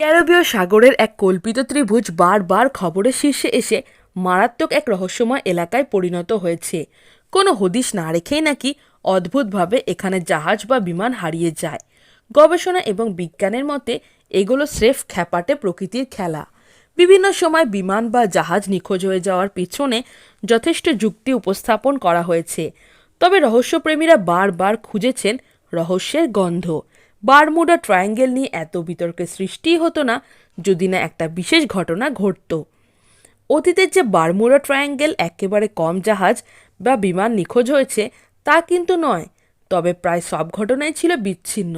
ক্যারিবীয় সাগরের এক কল্পিত ত্রিভুজ বারবার খবরের শীর্ষে এসে মারাত্মক এক রহস্যময় এলাকায় পরিণত হয়েছে। কোনো হদিশ না রেখেই নাকি অদ্ভুতভাবে এখানে জাহাজ বা বিমান হারিয়ে যায়। গবেষণা এবং বিজ্ঞানের মতে এগুলো স্রেফ খ্যাপাটে প্রকৃতির খেলা। বিভিন্ন সময় বিমান বা জাহাজ নিখোঁজ হয়ে যাওয়ার পিছনে যথেষ্ট যুক্তি উপস্থাপন করা হয়েছে। তবে রহস্যপ্রেমীরা বারবার খুঁজেছেন রহস্যের গন্ধ। বারমুডা ট্রায়াঙ্গেল নিয়ে এত বিতর্কের সৃষ্টিই হতো না, যদি না একটা বিশেষ ঘটনা ঘটত। অতীতের যে বারমুডা ট্রায়াঙ্গেল একেবারে কম জাহাজ বা বিমান নিখোঁজ হয়েছে, তা কিন্তু নয়, তবে প্রায় সব ঘটনাই ছিল বিচ্ছিন্ন।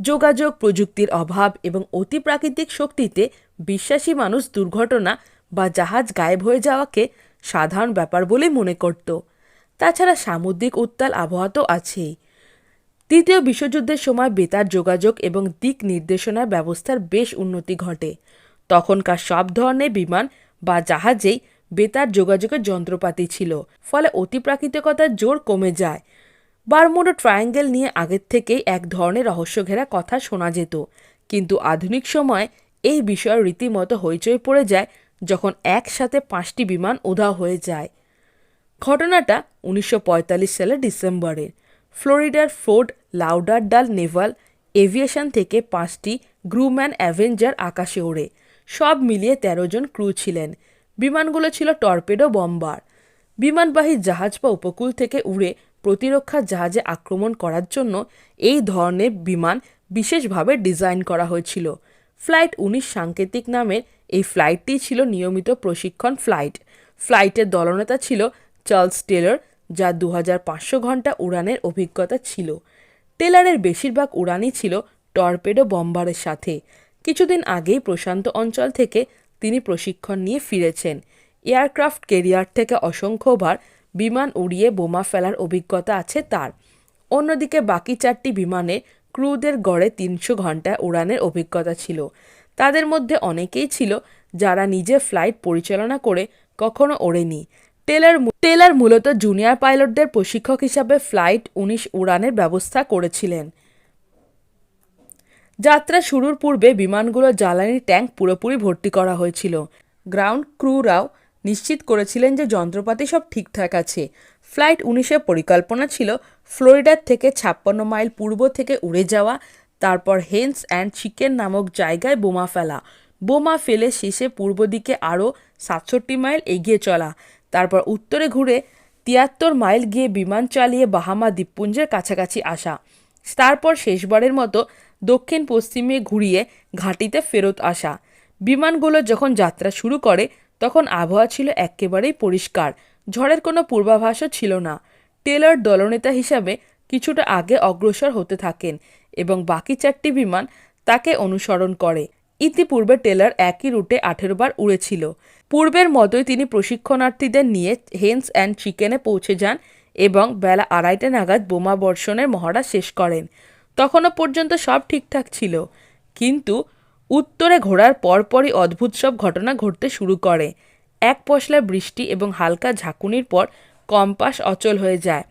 যোগাযোগ, প্রযুক্তির অভাব এবং অতি প্রাকৃতিক শক্তিতে বিশ্বাসী মানুষ দুর্ঘটনা বা জাহাজ গায়েব হয়ে যাওয়াকে সাধারণ ব্যাপার বলেই মনে করত। তাছাড়া সামুদ্রিক উত্তাল আবহাওয়া তো আছেই। তৃতীয় বিশ্বযুদ্ধের সময় বেতার যোগাযোগ এবং দিক নির্দেশনার ব্যবস্থার বেশ উন্নতি ঘটে। তখনকার সব ধরনের বিমান বা জাহাজেই বেতার যোগাযোগের যন্ত্রপাতি ছিল, ফলে অতিপ্রাকৃতিকতার জোর কমে যায়। বারমুডা ট্রায়াঙ্গেল নিয়ে আগের থেকেই এক ধরনের রহস্যঘেরা কথা শোনা যেত। কিন্তু আধুনিক সময় এই বিষয়ে রীতিমতো হইচই পড়ে যায় যখন একসাথে পাঁচটি বিমান উধাও হয়ে যায়। ঘটনাটা উনিশশো পঁয়তাল্লিশ সালের ডিসেম্বরের। ফ্লোরিডার ফোর্ড লাউডারডাল নেভাল এভিয়েশন থেকে পাঁচটি গ্রুম্যান অ্যাভেঞ্জার আকাশে ওড়ে। সব মিলিয়ে তেরো জন ক্রু ছিলেন। বিমানগুলো ছিল টর্পেডো বম্বার। বিমানবাহী জাহাজ বা উপকূল থেকে উড়ে প্রতিরক্ষা জাহাজে আক্রমণ করার জন্য এই ধরনের বিমান বিশেষভাবে ডিজাইন করা হয়েছিল। ফ্লাইট উনিশ সাংকেতিক নামের এই ফ্লাইটটি ছিল নিয়মিত প্রশিক্ষণ ফ্লাইট। ফ্লাইটের দলনেতা ছিল চার্লস টেলর যা দু হাজার পাঁচশো ঘণ্টা উড়ানের অভিজ্ঞতা ছিল। টেলারের বেশিরভাগ উড়ানই ছিল টর্পেডো বম্বারের সাথে। কিছুদিন আগেই প্রশান্ত অঞ্চল থেকে তিনি প্রশিক্ষণ নিয়ে ফিরেছেন। এয়ারক্রাফট কেরিয়ার থেকে অসংখ্যবার বিমান উড়িয়ে বোমা ফেলার অভিজ্ঞতা আছে তার। অন্যদিকে বাকি চারটি বিমানে ক্রুদের গড়ে তিনশো ঘণ্টা উড়ানের অভিজ্ঞতা ছিল। তাদের মধ্যে অনেকেই ছিল যারা নিজে ফ্লাইট পরিচালনা করে কখনো ওড়েনি। টেলার টেলার মূলত জুনিয়র পাইলটদের প্রশিক্ষক হিসাবে ফ্লাইট উনিশ উড়ানের ব্যবস্থা করেছিলেন। যাত্রা শুরুর পূর্বে বিমানগুলোর জ্বালানি ট্যাঙ্ক পুরোপুরি ভর্তি করা হয়েছিল। গ্রাউন্ড ক্রুরাও নিশ্চিত করেছিলেন যে যন্ত্রপাতি সব ঠিকঠাক আছে। ফ্লাইট উনিশের পরিকল্পনা ছিল ফ্লোরিডার থেকে ছাপ্পান্ন মাইল পূর্ব থেকে উড়ে যাওয়া, তারপর হেন্স অ্যান্ড চিকেন নামক জায়গায় বোমা ফেলা। বোমা ফেলে শেষে পূর্ব দিকে আরও সাতষট্টি মাইল এগিয়ে চলা। তারপর উত্তরে ঘুরে তিয়াত্তর মাইল গিয়ে বিমান চালিয়ে বাহামা দ্বীপপুঞ্জের কাছাকাছি আসা। তারপর শেষবারের মতো দক্ষিণ পশ্চিমে ঘুরিয়ে ঘাঁটিতে ফেরত আসা। বিমানগুলো যখন যাত্রা শুরু করে, তখন আবহাওয়া ছিল একেবারেই পরিষ্কার। ঝড়ের কোনো পূর্বাভাসও ছিল না। টেলর দলনেতা হিসাবে কিছুটা আগে অগ্রসর হতে থাকেন এবং বাকি চারটি বিমান তাকে অনুসরণ করে। ইতিপূর্বে টেলার একই রুটে আঠেরো বার উড়েছিল। পূর্বের মতোই তিনি প্রশিক্ষণার্থীদের নিয়ে হেন্স অ্যান্ড চিকেনে পৌঁছে যান এবং বেলা আড়াইটে নাগাদ বোমা বর্ষণের মহড়া শেষ করেন। তখনও পর্যন্ত সব ঠিকঠাক ছিল। কিন্তু উত্তরে ঘোরার পরপরই অদ্ভুত সব ঘটনা ঘটতে শুরু করে। এক পশলা বৃষ্টি এবং হালকা ঝাঁকুনির পর কম্পাস অচল হয়ে যায়।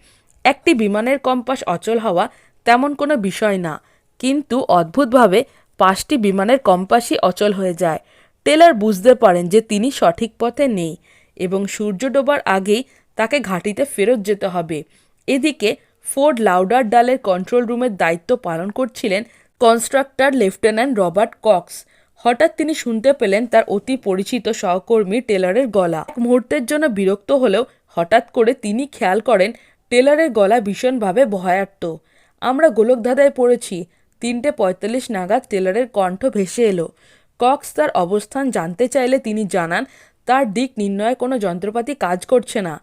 একটি বিমানের কম্পাস অচল হওয়া তেমন কোনো বিষয় না। কিন্তু অদ্ভুতভাবে পাঁচটি বিমানের কম্পাসই অচল হয়ে যায়। টেলার বুঝতে পারেন যে তিনি সঠিক পথে নেই এবং সূর্য ডোবার আগেই তাকে ঘাঁটিতে ফেরত যেতে হবে। এদিকে ফোর্ড লাউডার ডালের কন্ট্রোল রুমের দায়িত্ব পালন করছিলেন কনস্ট্রাক্টর লেফটেন্যান্ট রবার্ট কক্স। হঠাৎ তিনি শুনতে পেলেন তার অতি পরিচিত সহকর্মী টেলারের গলা। মুহূর্তের জন্য বিরক্ত হলেও হঠাৎ করে তিনি খেয়াল করেন টেলারের গলা ভীষণভাবে ভয়ার্ত। আমরা গোলকধাঁধায় পড়েছি। তিনটে পঁয়তাল্লিশ নাগাদ টেলারের কণ্ঠ ভেসে এলো। কক্স তার অবস্থান জানতে চাইলে তিনি জানান, তার দিক নির্ণয়ে কোনো যন্ত্রপাতি কাজ করছে না।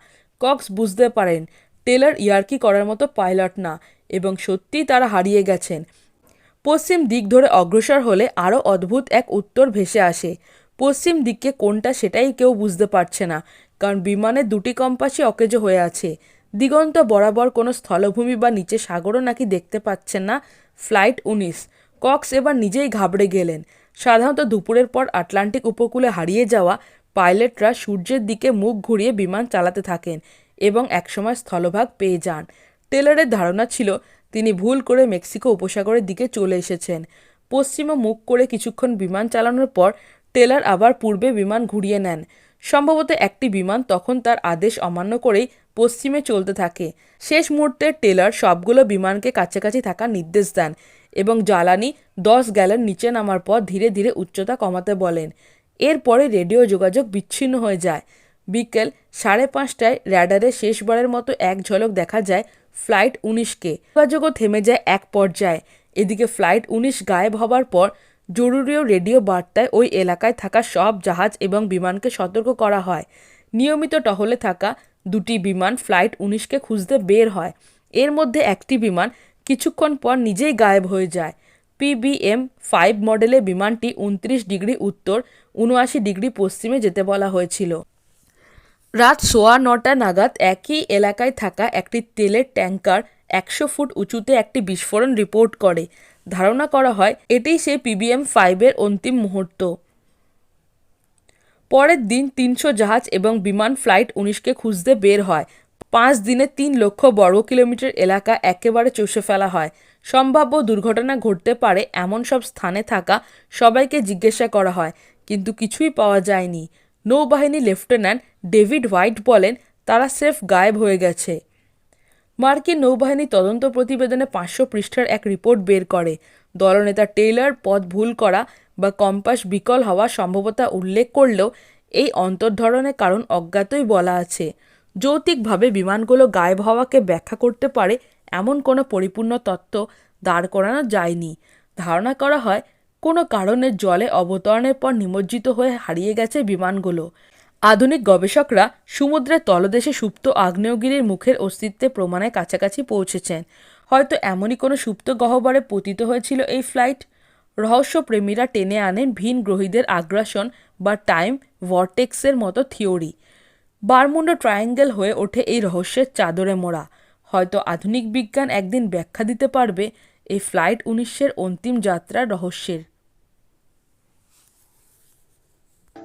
কক্স বুঝতে পারেন, টেলার ইয়ার্কি করার মতো পাইলট না এবং সত্যিই তারা হারিয়ে গেছেন। পশ্চিম দিক ধরে অগ্রসর হলে আরও অদ্ভুত এক উত্তর ভেসে আসে। পশ্চিম দিককে কোনটা সেটাই কেউ বুঝতে পারছে না, কারণ বিমানের দুটি কম্পাসই অকেজো হয়ে আছে। দিগন্ত বরাবর কোনো স্থলভূমি বা নিচে সাগরও নাকি দেখতে পাচ্ছেন না ফ্লাইট উনিশ। কক্স এবার নিজেই ঘাবড়ে গেলেন। সাধারণত দুপুরের পর আটলান্টিক উপকূলে হারিয়ে যাওয়া পাইলটরা সূর্যের দিকে মুখ ঘুরিয়ে বিমান চালাতে থাকেন এবং একসময় স্থলভাগ পেয়ে যান। টেলরের ধারণা ছিল, তিনি ভুল করে মেক্সিকো উপসাগরের দিকে চলে এসেছেন। পশ্চিমে মুখ করে কিছুক্ষণ বিমান চালানোর পর টেলার আবার পূর্বে বিমান ঘুরিয়ে নেন। সম্ভবত একটি বিমান তখন তার আদেশ অমান্য করেই পশ্চিমে চলতে থাকে। শেষ মুহূর্তে টেলার সবগুলো বিমানকে কাছাকাছি থাকার নির্দেশ দেন এবং জ্বালানি দশ গ্যালন নিচে নামার পর ধীরে ধীরে উচ্চতা কমাতে বলেন। এরপরে রেডিও যোগাযোগ বিচ্ছিন্ন হয়ে যায়। বিকেল সাড়ে পাঁচটায় র্যাডারে শেষবারের মতো এক ঝলক দেখা যায় ফ্লাইট উনিশকে। যোগাযোগও থেমে যায় এক পর্যায়ে। এদিকে ফ্লাইট উনিশ গায়েব হবার পর জরুরিও রেডিও বার্তায় ওই এলাকায় থাকা সব জাহাজ এবং বিমানকে সতর্ক করা হয়। নিয়মিত টহলে থাকা দুটি বিমান ফ্লাইট উনিশকে খুঁজতে বের হয়। এর মধ্যে একটি বিমান কিছুক্ষণ পর নিজেই গায়েব হয়ে যায়। পিবিএম ফাইভ মডেলের বিমানটি উনত্রিশ ডিগ্রি উত্তর, উনআশি ডিগ্রি পশ্চিমে যেতে বলা হয়েছিল। রাত সোয়া নটা নাগাদ একই এলাকায় থাকা একটি তেলের ট্যাঙ্কার একশো ফুট উঁচুতে একটি বিস্ফোরণ রিপোর্ট করে। ধারণা করা হয় এটিই সেই পিবিএম ফাইভের অন্তিম মুহূর্ত। পরের দিন তিনশো জাহাজ এবং বিমান ফ্লাইট উনিশকে খুঁজতে বের হয়। পাঁচ দিনে তিন লক্ষ বর্গ কিলোমিটার এলাকা একেবারে চষে ফেলা হয়। সম্ভাব্য দুর্ঘটনা ঘটতে পারে এমন সব স্থানে থাকা সবাইকে জিজ্ঞাসা করা হয়, কিন্তু কিছুই পাওয়া যায়নি। নৌবাহিনী লেফটেন্যান্ট ডেভিড হোয়াইট বলেন, তারা স্রেফ গায়েব হয়ে গেছে। মার্কিন নৌবাহিনী তদন্ত প্রতিবেদনে পাঁচশো পৃষ্ঠার এক রিপোর্ট বের করে। দলনেতা টেইলর পথ ভুল করা বা কম্পাস বিকল হওয়া সম্ভবতা উল্লেখ করলেও এই অন্তর্ধারণের কারণ অজ্ঞাতই বলা আছে। যৌতিকভাবে বিমানগুলো গায়েব হওয়াকে ব্যাখ্যা করতে পারে এমন কোনো পরিপূর্ণ তত্ত্ব দাঁড় করানো যায়নি। ধারণা করা হয়, কোনো কারণে জলে অবতরণের পর নিমজ্জিত হয়ে হারিয়ে গেছে বিমানগুলো। আধুনিক গবেষকরা সমুদ্রের তলদেশে সুপ্ত আগ্নেয়গিরির মুখের অস্তিত্বে প্রমাণের কাছাকাছি পৌঁছেছেন। হয়তো এমনই কোনো সুপ্ত গহ্বরে পতিত হয়েছিল এই ফ্লাইট। রহস্যপ্রেমীরা টেনে আনেন ভিন গ্রহীদের আগ্রাসন বা টাইম ভর্টেক্সের মতো থিওরি। বারমুন্ডা ট্রায়াঙ্গেল হয়ে ওঠে এই রহস্যের চাদরে মোড়া। হয়তো আধুনিক বিজ্ঞান একদিন ব্যাখ্যা দিতে পারবে, এই ফ্লাইট উনিশের অন্তিম যাত্রার রহস্যের।